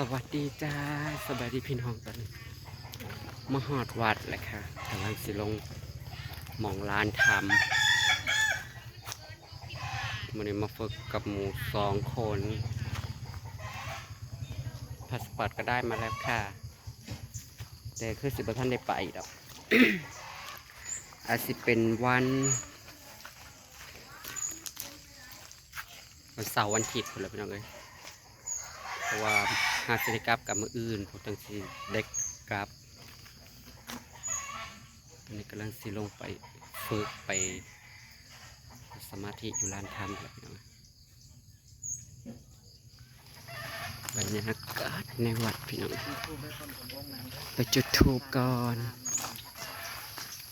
สวัสดีจ้าสวัสดีพี่น้องกันมาหอดวัดแหละค่ะกำลังสิลงหมองร้านทำมันนี้มาฝึกกับหมูสองคนพาสปอร์ตก็ได้มาแล้วค่ะแต่คือสิบท่านได้ไปดอกอาจสิเป็นวันวันเสาร์วันอาทิตย์คนละพี่น้องเลยเพราะว่า หาสิได้กลับกับมืออื่นผมต้งสิเด็กกลับตอนนี้กำลังสิลงไปฝึกไป สมาธิอยู่ลานธรรมแล้วพี่น้บรรยากาศในวัดพี่น้องไปจุดธูปก่อน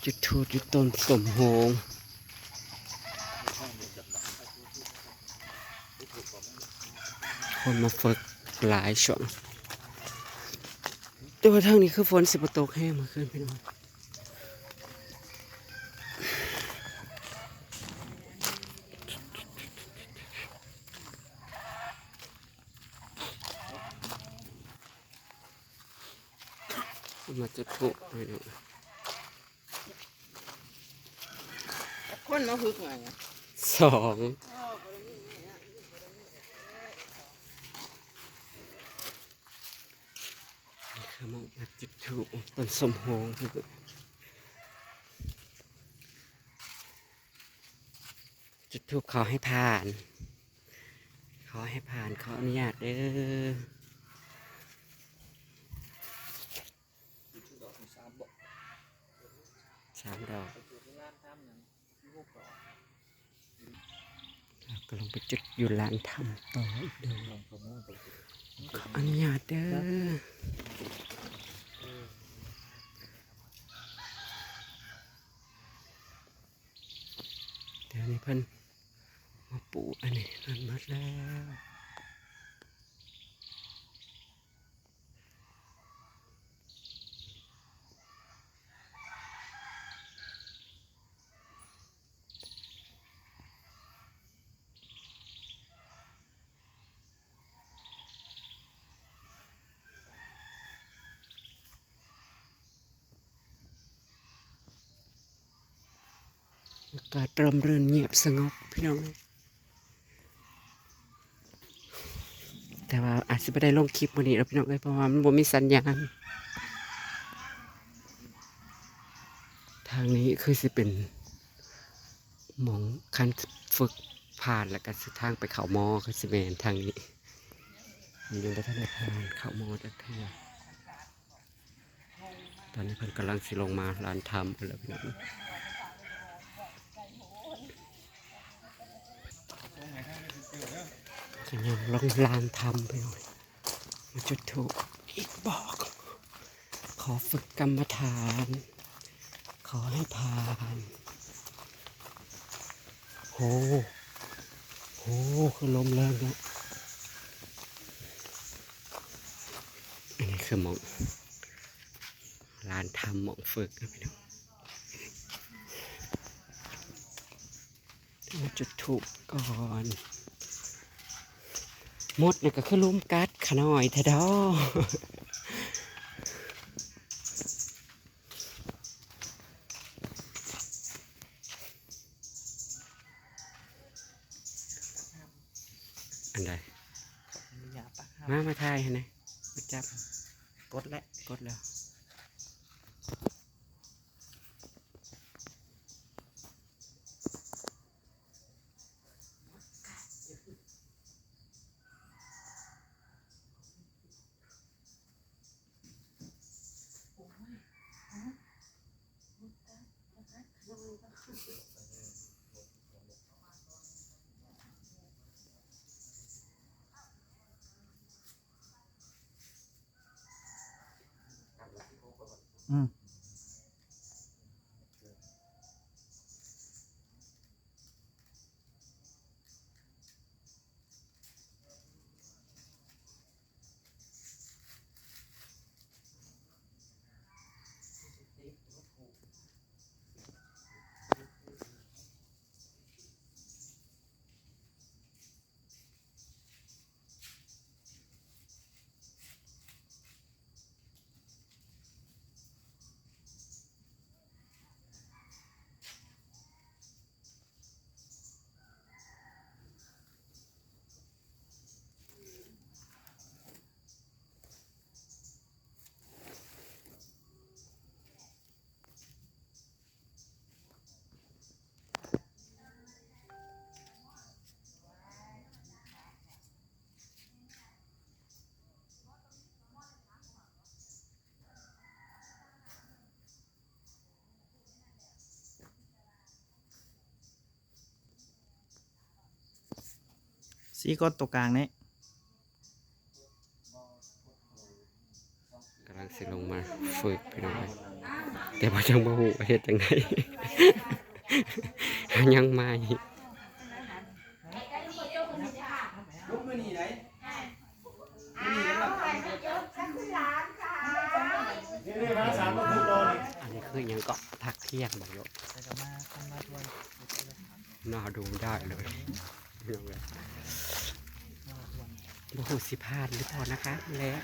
จุดธูปอยู่ต้นสมโหงคนมาฝึก หลายช่วงแต่ว่าทางนี้คือฝนสิบตกแห้งมาขึ้นพี่น้องมาจุดถูกพี่น้องคนมาฮึกไงสอง นี่คือหมองมาจุดถูกต้นสมหงพี่น้องจุดทูบขอให้ผ่าน ขอให้ผ่านขออนุญาตเด้อสามดอกเราก็ลงไปจุดอยู่ลานถ้ำต่อเด้อขออนุญาตเด้อ เพิ่นมาปูอันนี้นั่นหมดแล้วากาศร่มรื่นเงียบสงบพี่น้อง แต่ว่าอาจจะไม่ได้ลงคลิปวันนี้แล้วพี่น้องเอ้ยเพราะว่ามันบ่มีสัญญาณ ทางนี้คือสิเป็นหมองคันฝึกผ่านแล้วก็สิทางไปเขามอคือสิแมนทางนี้มียังไม่ทันได้ผ่านเขามอจักเทื่อตอนนี้เพิ่นกำลังสิลงมาลานทำกันแล้วพี่น้อง จะยังลงลานทำไปหน่อยมาจุดถูกอีกบอก ขอฝึกกรรมฐาน ขอให้ผ่านโหโหคือลมแรงนะอันนี้คือหมองลานทำหมองฝึกนะพี่น้องมาจุดถูกก่อน มดเนี่ยก็คือลุมกัดขะหน่อยแท้ดออันใดยาปะมามาทายเห็นไหมมาจับ กดและกดแล้ว อื มสีก้อนตัวกลางนี่กำลังสิลงมาฝึกพี่น้องเลยแต่ว่าจังบ่ฮู้ว่าเฮ็ดจังไดยังไม่นี่มาสามก็พูดรอนี่อันนี้คือยังเก็พักเที่ยงบอกโยใส่กระมาทำมาด้วยน่าดูได้เลยพี่น้องเลย บ่ฮู้สิพาดหรือเปล่านะคะแล้ว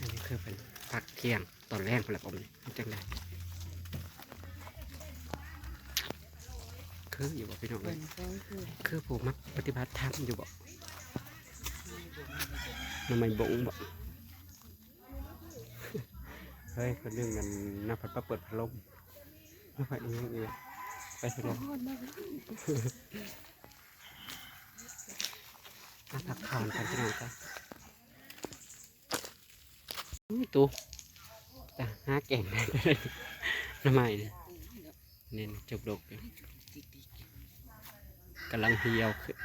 อันนี้คือเป็นพักเที่ยงตอนแรกพนแหละผมนี่จังไดคืออยู่บ่พี่น้องเลยคือผมมักปฏิบัติธรรมอยู่บ่มันไม่บงบ่เฮ้ยคนนึงมันน่าพัดประเปิดพัดลมน่าพัดอีกอย่างอื่น ไปเถอะนะมาพักผ่อนกันพี่น้องจ้ะอุ้ตูจ้ะหาแก่งได้เลยน้ำใหม่เนี่ยเน้นจบดกกำลังเหี่ยวขึ้น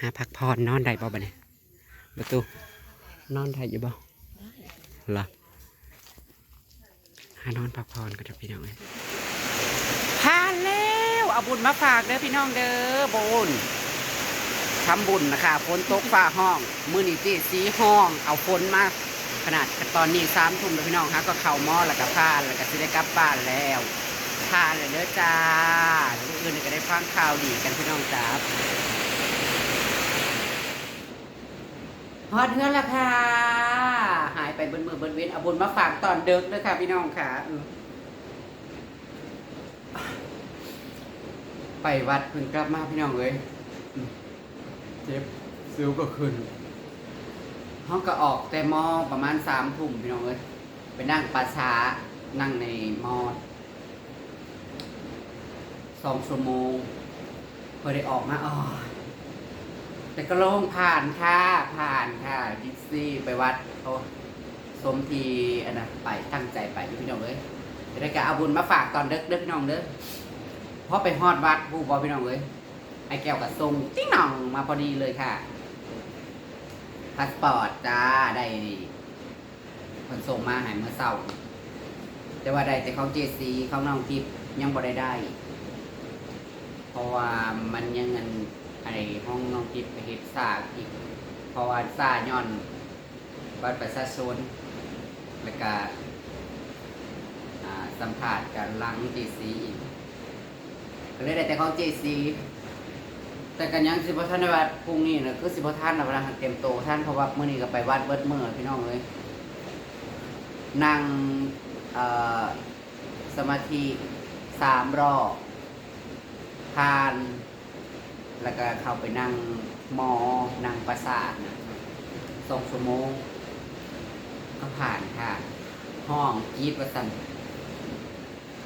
หาพักผ่อนนอนได้บ่บ่เนี่ยประตูนอนได้อยู่บ่เหรอ หานอนพักผ่อนก็จะพี่น้องเลยผ่านแล้วเอาบุญมาฝากเด้อพี่น้องเด้อบุญทำบุญนะคะฝนตกฟ้าห้อง มือนี่จีสีห้อง เอาฝนมาขนาดตอนนี้สามทุ่มแล้วพี่น้องฮะก็เข่าหม้อแล้วก็ผ่านแล้วก็สิได้กลับบ้านแล้วผ่านเลยเด้อจ้าแล้วมื้ออื่นก็ได้ฟังข่าวดีกันพี่น้องจ้าฮอดเฮือนแล้วค่ะหาย ไปเบิ้มือเบิ้เว้นเอาบุญมาฝากตอนเดึกด้วยค่ะพี่น้องค่ะไปวัดเพิ่งกลับมาพี่น้องเลยเจ็บซิวก็ขึ้นห้องก็ออกแต่มอประมาณสามทุ่มพี่น้องเลยไปนั่งปัสสานั่งในมอสองชั่วโมงพอได้ออกมาอ๋อแต่ก็โล่งผ่านค่ะผ่านค่ะดิซี่ไปวัดเขา สมทีอันนะไปตั้งใจไปพี่น้องเลยจะได้กะเอาบุญมาฝากตอนเด็กเด้อพี่น้องเด้อพอไปฮอดวัดผู้บอพี่น้องเลยไอแก้วกับทรงจิ้งหน่องมาพอดีเลยค่ะพาสปอร์ตจ้าได้คนส่งมาหายเมื่อเช้าแต่ว่าได้แต่ของเจซีของน้องทิพย์ยังบ่ได้ได้ เพราะว่ามันยังเงินอะไรห้องน้องกิฟไปเฮ็ดซากอีกเพราะว่าซาย้อนบัตรประชาชน แล้วก็สัมผัสกับลังเจซีอีกก็เลยได้แต่ของเจซีแต่กันยังสิบท่านในวัดพรุ่งนี้นะคือสิบท่านนะเวลาเตรียมโตท่านเพราะว่ามื้อนี้ก็ไปวัดเบิดมื้อพี่น้องเลยนั่งสมาธิสามรอบทาน แล้วก็เข้าไปนั่งหมอนั่งประสาทนะสองชั่วโมง ก็ผ่านค่ะ ห้องกรีดประสัน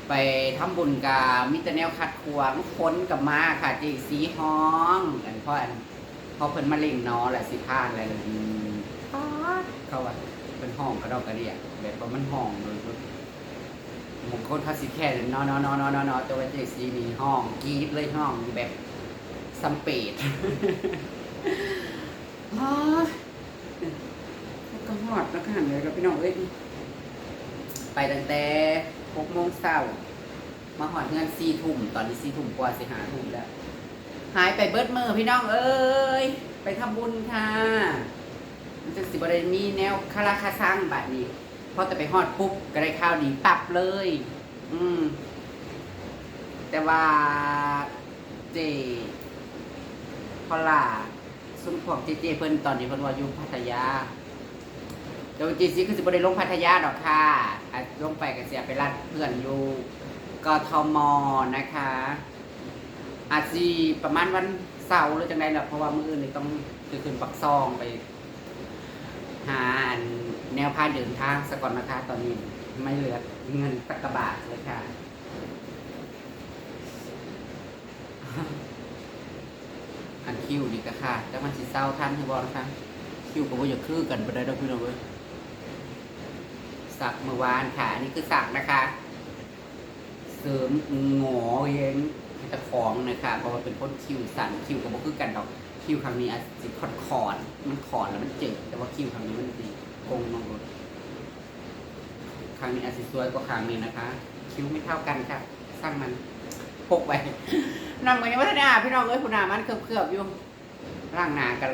ไปทำบุญกับมิตรแนวคัดขวางค้นกับมาค่ะจีสีห้องกันเพราะอันเพราะเพิ่นมาเล่งเนอแหละสิพานอะไรเลยอืมป๊าดเขาว่าเป็นห้องกระดอกกระเดียแบบว่ามันห้องเลยบางคนเขาสิแค่นอนนอนนอนนอนนอนตัวเจซีมีห้องกรีดเลยห้องแบบสัมเป ดอ้ายแล้วก็หอดแล้วก็หันเลยกับพี่น้องเอ้ยไปตั้งแต่หกโมงเช้ามาหอดเงินสี่ทุ่มตอนนี้สี่ทุ่มกว่าสิหาทุ่มแล้ว หายไปเบิดมือพี่น้องเอ้ย ไปทำบุญค่ะมันจะสิบริมีแนวคาราคาซังแบบนี้พอแต่ไปฮอดปุ๊บก็ได้ข้าวดีปับเลย อืม แต่ว่าเจพอล่าซุมพวกเจเจเพิ่นตอนนี้เพิ่นว่าอยู่พัทยา แต่ว่าเจซีคือสิบ่ได้ลงพัทยาดอกค่ะอาจลงไปก็เสียไปรัดเพื่อนอยู่กทมนะคะ อาจสิประมาณวันเสาร์หรือจังไดล่ะเพราะว่ามื้ออื่นนี่ต้องคือขึ้นปักซองไป หานแนวพาเดินทางสก่อนนะคะ ตอนนี้ไม่เหลือเงินสักบาทเลยค่ะอันคิวนี่ก็ค่ะแต่มันสิเศร้าท่านที่บอกนะคะคิวก็ว่าอย่าคือกันไปได้ดอกพี่น้องเว้ย สักเมื่อวานค่ะนนี้คือสักนะคะ เสริมหงอเองให้ตะของนะคะ เพราะว่าเป็นคนคิวสั่นคิวก็บ่คือกันดอกคิวครั้งนี้อาจจะขอดขอนมันขอนแล้วมันเจ็บแต่ว่าคิวครั้งนี้มันดีคงน้องรถครั้งนี้อาจจะสวยกว่าครั้งนี้นะคะ คิวไม่เท่ากันค่ะ สร้างมันพกไปนั่งไปในวัฒนอาพี่น้องเอ้ยคุณอามันเคลือบๆอยู่ร่างหนากัน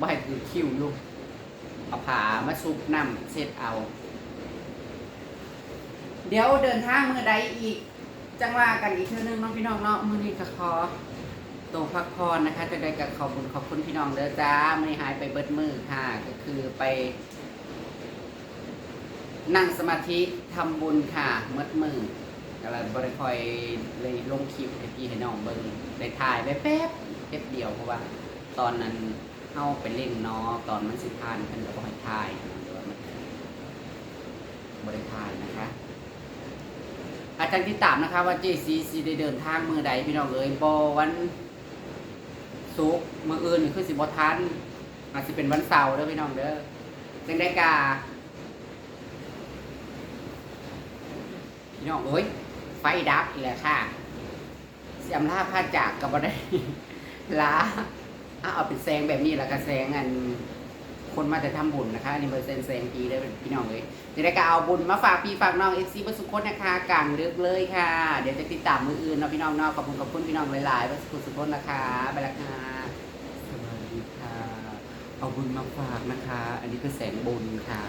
บ่ให้คือคิวอยู่เอาผามาซุบน้ำเช็ดเอา เดี๋ยวเดินทางมือใดอีก จังว่ากันอีกเทื่อนึงน้องพี่น้องเนาะมือนี้ก็ขอตัวพักพรนะคะจะได้กับขอบคุณขอบคุณพี่น้องเด้อจ้ามือหายไปเบิดมือค่ะ ก็คือไป นั่งสมาธิทำบุญค่ะเมื่อมืออะไรบริคอยเลยลงคลิปให้พี่ให้น้องเบิ่งได้ถ่ายไปแป๊บแป๊บเดียวเพราะว่า ตอนนั้นเข้าไปเล่นเนาะตอนมันสิทานเพิ่นก็บ่ให้ถ่ายเดี๋ยวมันบริถ่ายนะคะ อา จารที่ตามนะคะว่าเจซีซีได้เดินทางมือใดพี่น้องเอ้ยบอวันศุกร์มืออื่นนี่คือสิบทันอาจจะเป็นวันเสาร์เด้อพี่น้องเด้อจังได้กาพี่น้องเอ้ยไฟดับอีกแล้วค่ะเสียมล่าผ้าจากกับบ่ได้ลาเอาเป็นแสงแบบนี้แล้วก็แสงอัน คนมาแต่ทำบุญนะคะอันนี้เปอร์เซ็นต์แซงปีเลยพี่น้องเอ้ยจะได้ก็เอาบุญมาฝากพี่ฝากน้องเอฟซีบสุคนนะคะกลางลึกเลยค่ะ เดี๋ยวจะติดตามมืออื่นเนาะพี่น้องเนาะขอบคุณขอบคุณพี่น้องหลายๆบสุขสุคนนะคะไปละค่ะสวัสดีค่ะ เอาบุญมาฝากนะคะ อันนี้คือแสงบุญค่ะ